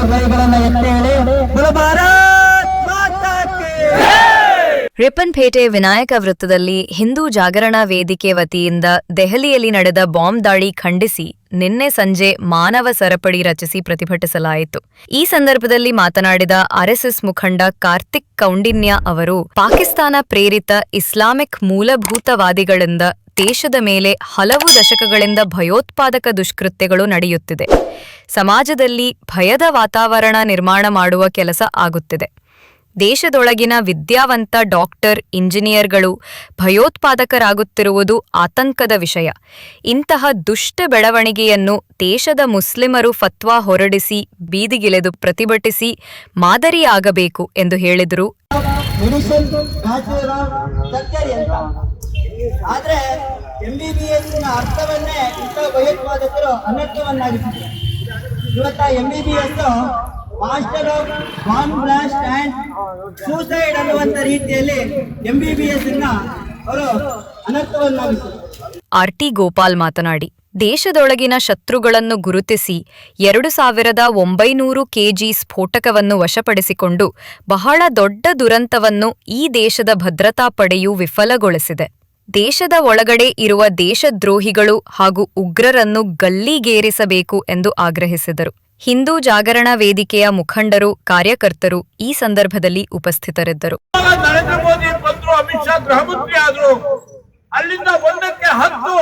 Ripon ಎತ್ತೇಳಿ. Ripponpet Vinayaka ವೃತ್ತದಲ್ಲಿ ಹಿಂದೂ ಜಾಗರಣಾ ವೇದಿಕೆ ವತಿಯಿಂದ ದೆಹಲಿಯಲ್ಲಿ ನಡೆದ ಬಾಂಬ್ ದಾಳಿ ಖಂಡಿಸಿ ನಿನ್ನೆ ಸಂಜೆ ಮಾನವ ಸರಪಳಿ ರಚಿಸಿ ಪ್ರತಿಭಟಿಸಲಾಯಿತು. ಈ ಸಂದರ್ಭದಲ್ಲಿ ಮಾತನಾಡಿದ ಆರ್ಎಸ್ಎಸ್ ಮುಖಂಡ ಕಾರ್ತಿಕ್ ಕೌಂಡಿನ್ಯ ಅವರು, ಪಾಕಿಸ್ತಾನ ಪ್ರೇರಿತ ಇಸ್ಲಾಮಿಕ್ ಮೂಲಭೂತವಾದಿಗಳಿಂದ ದೇಶದ ಮೇಲೆ ಹಲವು ದಶಕಗಳಿಂದ ಭಯೋತ್ಪಾದಕ ದುಷ್ಕೃತ್ಯಗಳು ನಡೆಯುತ್ತಿದೆ. ಸಮಾಜದಲ್ಲಿ ಭಯದ ವಾತಾವರಣ ನಿರ್ಮಾಣ ಮಾಡುವ ಕೆಲಸ ಆಗುತ್ತಿದೆ. ದೇಶದೊಳಗಿನ ವಿದ್ಯಾವಂತ ಡಾಕ್ಟರ್, ಇಂಜಿನಿಯರ್ಗಳು ಭಯೋತ್ಪಾದಕರಾಗುತ್ತಿರುವುದು ಆತಂಕದ ವಿಷಯ. ಇಂತಹ ದುಷ್ಟ ಬೆಳವಣಿಗೆಯನ್ನು ದೇಶದ ಮುಸ್ಲಿಮರು ಫತ್ವಾ ಹೊರಡಿಸಿ, ಬೀದಿಗಿಳೆದು ಪ್ರತಿಭಟಿಸಿ ಮಾದರಿಯಾಗಬೇಕು ಎಂದು ಹೇಳಿದರು. ಆದ್ರೆ ಎಂ ಬಿ ಬಿ ಎಸ್ನ ಅರ್ಥವನ್ನೇ ಇಂಥ ಭಯೋತ್ಪಾದಕರು ಅನರ್ಥವನ್ನಾಗಿಸಿದ್ದಾರೆ ಇವತ್ತ M B B S master of bomb blast and suicide ಅನ್ನುವಂತ ರೀತಿಯಲ್ಲಿ ಎಂ ಬಿ ಬಿ ಎಸ್ನ ಅವರು ಅನರ್ಥವನ್ನಾಗಿಸಿದ್ದಾರೆ ಆರ್ಟಿ ಗೋಪಾಲ್ ಮಾತನಾಡಿ, ದೇಶದೊಳಗಿನ ಶತ್ರುಗಳನ್ನು ಗುರುತಿಸಿ ಎರಡು ಸಾವಿರದ ಒಂಬೈನೂರು ಕೆಜಿ ಸ್ಫೋಟಕವನ್ನು ವಶಪಡಿಸಿಕೊಂಡು ಬಹಳ ದೊಡ್ಡ ದುರಂತವನ್ನು ಈ ದೇಶದ ಭದ್ರತಾ ಪಡೆಯು ವಿಫಲಗೊಳಿಸಿದೆ. ದೇಶದ ಒಳಗಡೆ ಇರುವ ದೇಶದ್ರೋಹಿಗಳು ಹಾಗೂ ಉಗ್ರರನ್ನು ಗಲ್ಲಿಗೇರಿಸಬೇಕು ಎಂದು ಆಗ್ರಹಿಸಿದರು. ಹಿಂದೂ ಜಾಗರಣ ವೇದಿಕೆಯ ಮುಖಂಡರು, ಕಾರ್ಯಕರ್ತರು ಈ ಸಂದರ್ಭದಲ್ಲಿ ಉಪಸ್ಥಿತರಿದ್ದರು. ನರೇಂದ್ರ ಮೋದಿ ಬಂದರು, ಅಮಿತ್ ಶಾ ಗೃಹ ಆದ್ರು, ಅಲ್ಲಿಂದ ಒಂದಕ್ಕೆ ಹತ್ತು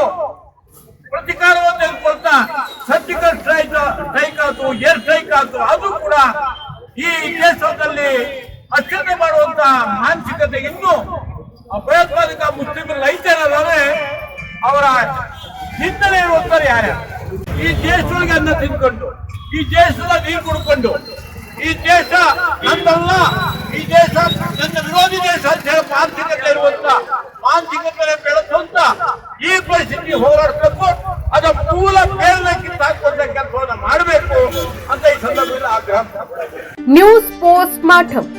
ಪ್ರತಿಕಾರವನ್ನು ತೆಗೆದುಕೊಳ್ತಾ ಸರ್ಜಿಕಲ್ ಸ್ಟ್ರೈಕ್ ಸ್ಟ್ರೈಕ್ ಆಯ್ತು, ಏರ್ ಸ್ಟ್ರೈಕ್ ಆಯ್ತು ಅದು ಕೂಡ ಈ ದೇಶದಲ್ಲಿ ಅಚ್ಚರಿ ಮಾಡುವಂತ ಮಾನಸಿಕತೆ ಇನ್ನು ಭಯೋತ್ಪಾದಕ ಮುಸ್ಲಿಮರು ಐತರಲ್ಲವೇ ಅವರ ಚಿಂತನೆ ಹೋಗ್ತಾರೆ ಯಾರ್ಯಾರು ಈ ದೇಶದೊಳಗೆ ಅನ್ನ ತಿನ್ಕೊಂಡು ಈ ದೇಶದ ನೀರು ಕುಡ್ಕೊಂಡು, ಈ ದೇಶ ನಂದಲ್ಲ ಈ ದೇಶ ನನ್ನ ವಿರೋಧಿ ದೇಶ ಅಂತ ಹೇಳಿ ಮಾನಸಿಕತೆ ಇರುವಂತ ಮಾನಸಿಕತೆ ಬೆಳೆಸುವಂತ ಈ ಪರಿಸ್ಥಿತಿ ಹೋರಾಡಬೇಕು ಅದರ ಮೂಲ ಮೇಲಕ್ಕಿಂತ ಕಿತ್ತಾಕುವಂತ ಕೆಲಸವನ್ನು ಮಾಡಬೇಕು ಅಂತ ಈ ಸಂದರ್ಭದಲ್ಲಿ ಆಗ್ರಹ. News post ಮಾಠಂ